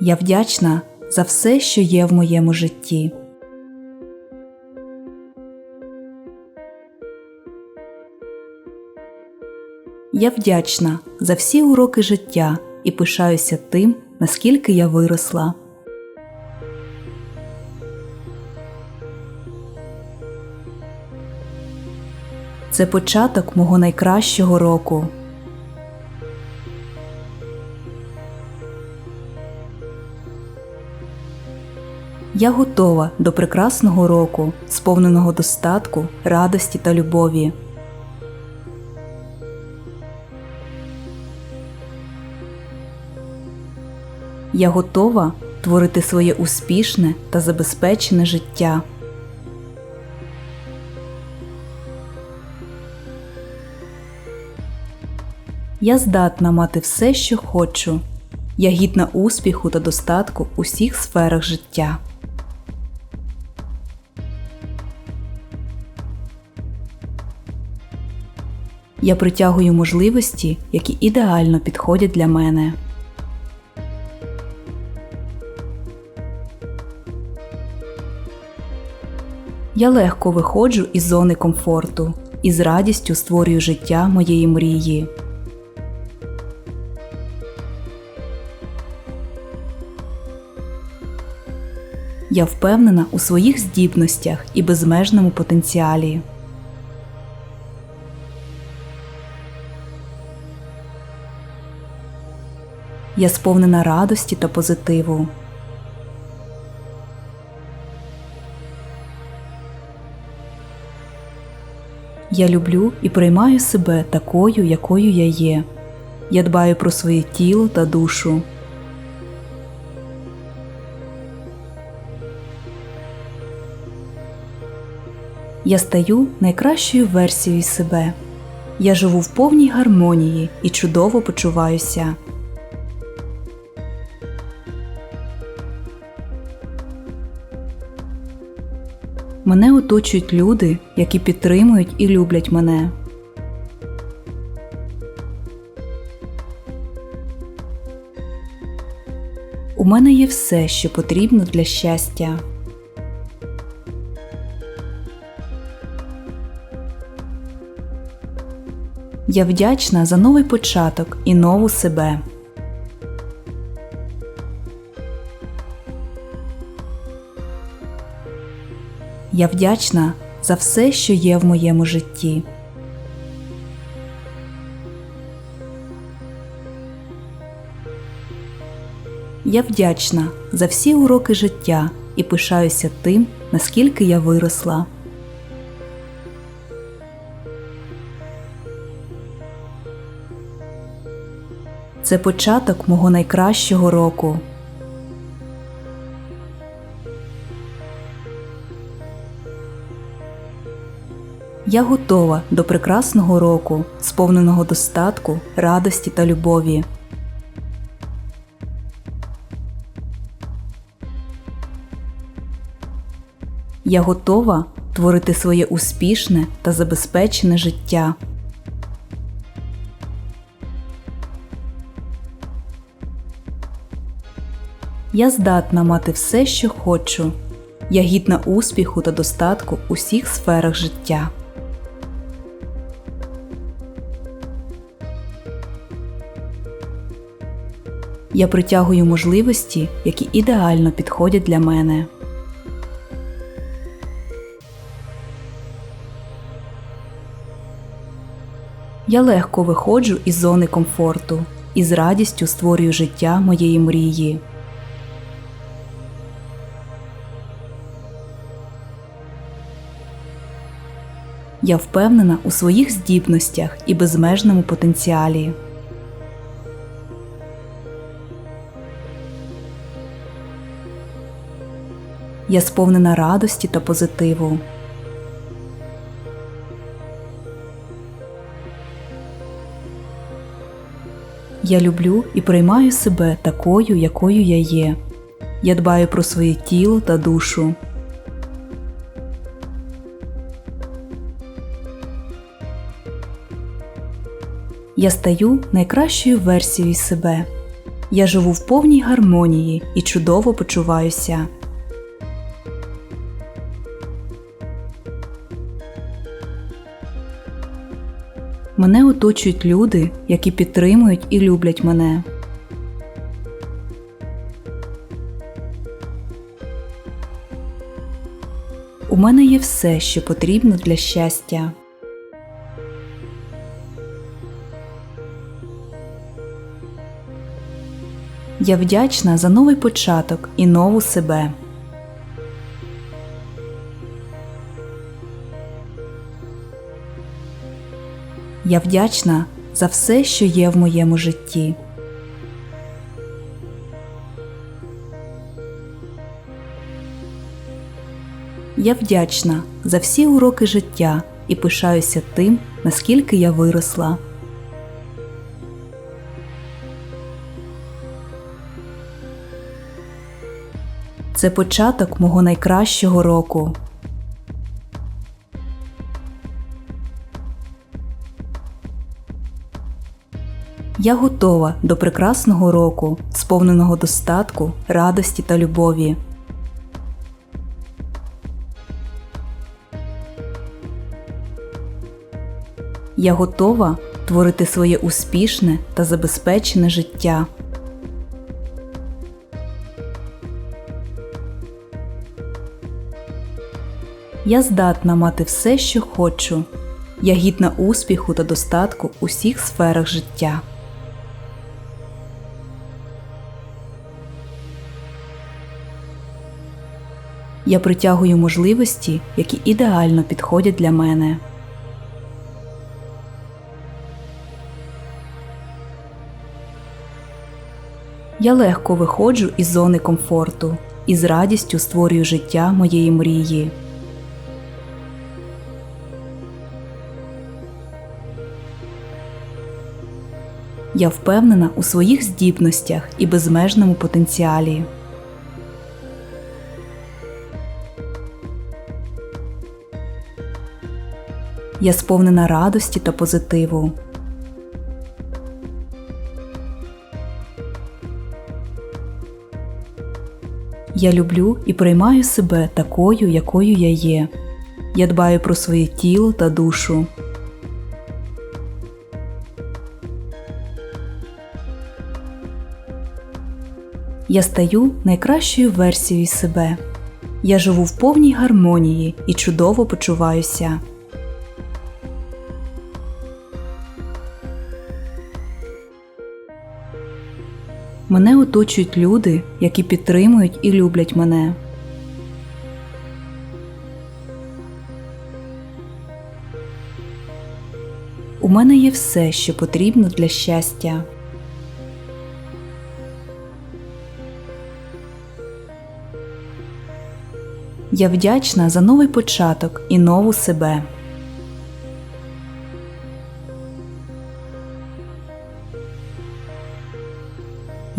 Я вдячна за все, що є в моєму житті. Я вдячна за всі уроки життя і пишаюся тим, наскільки я виросла. Це початок мого найкращого року. Я готова до прекрасного року, сповненого достатку, радості та любові. Я готова творити своє успішне та забезпечене життя. Я здатна мати все, що хочу. Я гідна успіху та достатку у всіх сферах життя. Я притягую можливості, які ідеально підходять для мене. Я легко виходжу із зони комфорту і з радістю створюю життя моєї мрії. Я впевнена у своїх здібностях і безмежному потенціалі. Я сповнена радості та позитиву. Я люблю і приймаю себе такою, якою я є. Я дбаю про своє тіло та душу. Я стаю найкращою версією себе. Я живу в повній гармонії і чудово почуваюся. Мене оточують люди, які підтримують і люблять мене. У мене є все, що потрібно для щастя. Я вдячна за новий початок і нову себе. Я вдячна за все, що є в моєму житті. Я вдячна за всі уроки життя і пишаюся тим, наскільки я виросла. Це початок мого найкращого року. Я готова до прекрасного року, сповненого достатку, радості та любові. Я готова творити своє успішне та забезпечене життя. Я здатна мати все, що хочу. Я гідна успіху та достатку у всіх сферах життя. Я притягую можливості, які ідеально підходять для мене. Я легко виходжу із зони комфорту і з радістю створюю життя моєї мрії. Я впевнена у своїх здібностях і безмежному потенціалі. Я сповнена радості та позитиву. Я люблю і приймаю себе такою, якою я є. Я дбаю про своє тіло та душу. Я стаю найкращою версією себе. Я живу в повній гармонії і чудово почуваюся. Мене оточують люди, які підтримують і люблять мене. У мене є все, що потрібно для щастя. Я вдячна за новий початок і нову себе. Я вдячна за все, що є в моєму житті. Я вдячна за всі уроки життя і пишаюся тим, наскільки я виросла. Це початок мого найкращого року. Я готова до прекрасного року, сповненого достатку, радості та любові. Я готова творити своє успішне та забезпечене життя. Я здатна мати все, що хочу. Я гідна успіху та достатку у всіх сферах життя. Я притягую можливості, які ідеально підходять для мене. Я легко виходжу із зони комфорту і з радістю створюю життя моєї мрії. Я впевнена у своїх здібностях і безмежному потенціалі. Я сповнена радості та позитиву. Я люблю і приймаю себе такою, якою я є. Я дбаю про своє тіло та душу. Я стаю найкращою версією себе. Я живу в повній гармонії і чудово почуваюся. Мене оточують люди, які підтримують і люблять мене. У мене є все, що потрібно для щастя. Я вдячна за новий початок і нову себе.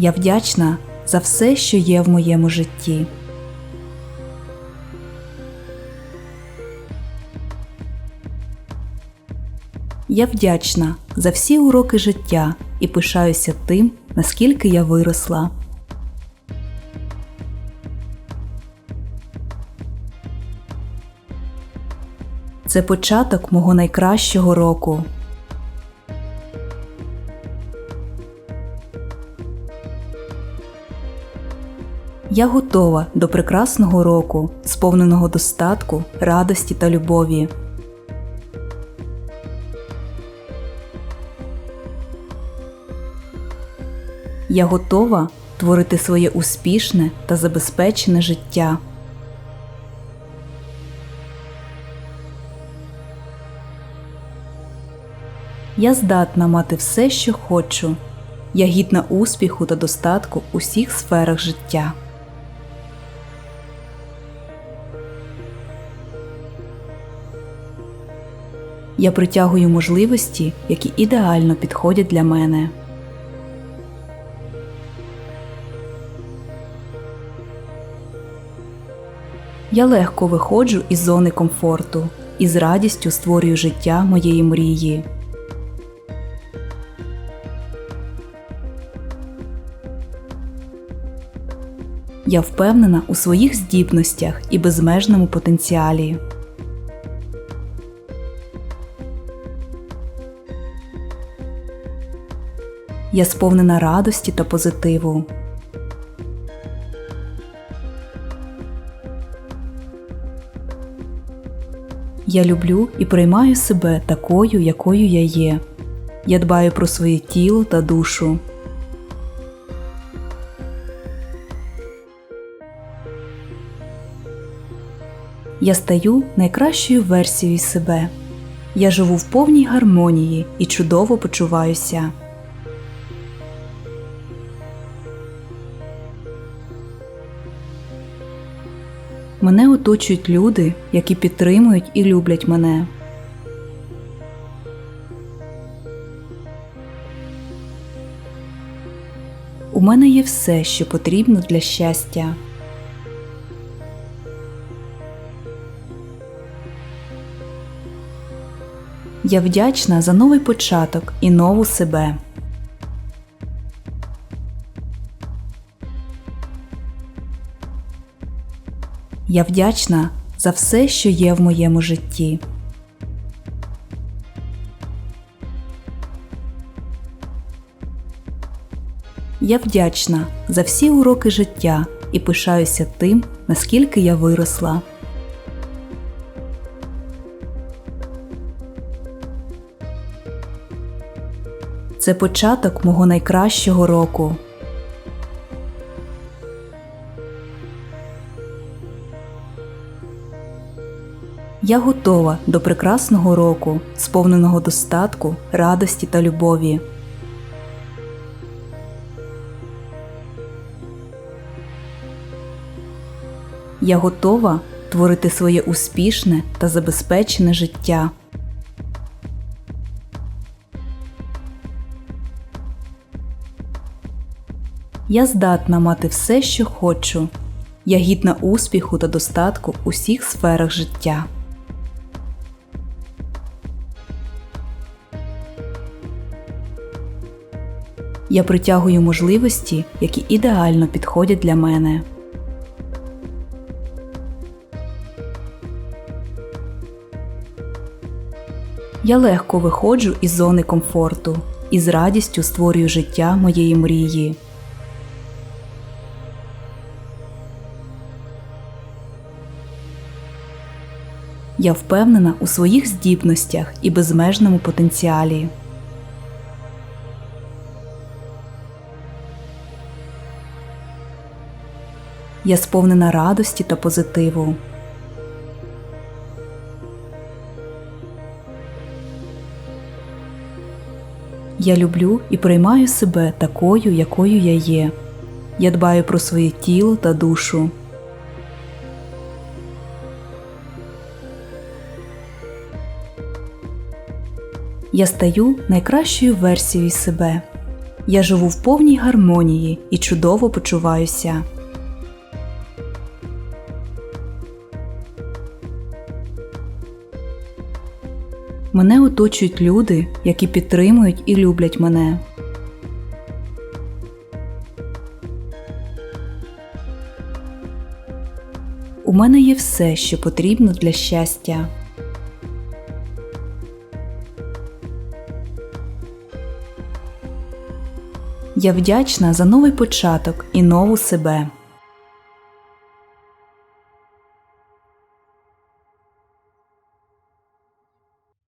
Я вдячна за все, що є в моєму житті. Я вдячна за всі уроки життя і пишаюся тим, наскільки я виросла. Це початок мого найкращого року. Я готова до прекрасного року, сповненого достатку, радості та любові. Я готова творити своє успішне та забезпечене життя. Я здатна мати все, що хочу. Я гідна успіху та достатку у всіх сферах життя. Я притягую можливості, які ідеально підходять для мене. Я легко виходжу із зони комфорту і з радістю створюю життя моєї мрії. Я впевнена у своїх здібностях і безмежному потенціалі. Я сповнена радості та позитиву. Я люблю і приймаю себе такою, якою я є. Я дбаю про своє тіло та душу. Я стаю найкращою версією себе. Я живу в повній гармонії і чудово почуваюся. Мене оточують люди, які підтримують і люблять мене. У мене є все, що потрібно для щастя. Я вдячна за новий початок і нову себе. Я вдячна за все, що є в моєму житті. Я вдячна за всі уроки життя і пишаюся тим, наскільки я виросла. Це початок мого найкращого року. Я готова до прекрасного року, сповненого достатку, радості та любові. Я готова творити своє успішне та забезпечене життя. Я здатна мати все, що хочу. Я гідна успіху та достатку у всіх сферах життя. Я притягую можливості, які ідеально підходять для мене. Я легко виходжу із зони комфорту і з радістю створюю життя моєї мрії. Я впевнена у своїх здібностях і безмежному потенціалі. Я сповнена радості та позитиву. Я люблю і приймаю себе такою, якою я є. Я дбаю про своє тіло та душу. Я стаю найкращою версією себе. Я живу в повній гармонії і чудово почуваюся. Мене оточують люди, які підтримують і люблять мене. У мене є все, що потрібно для щастя. Я вдячна за новий початок і нову себе.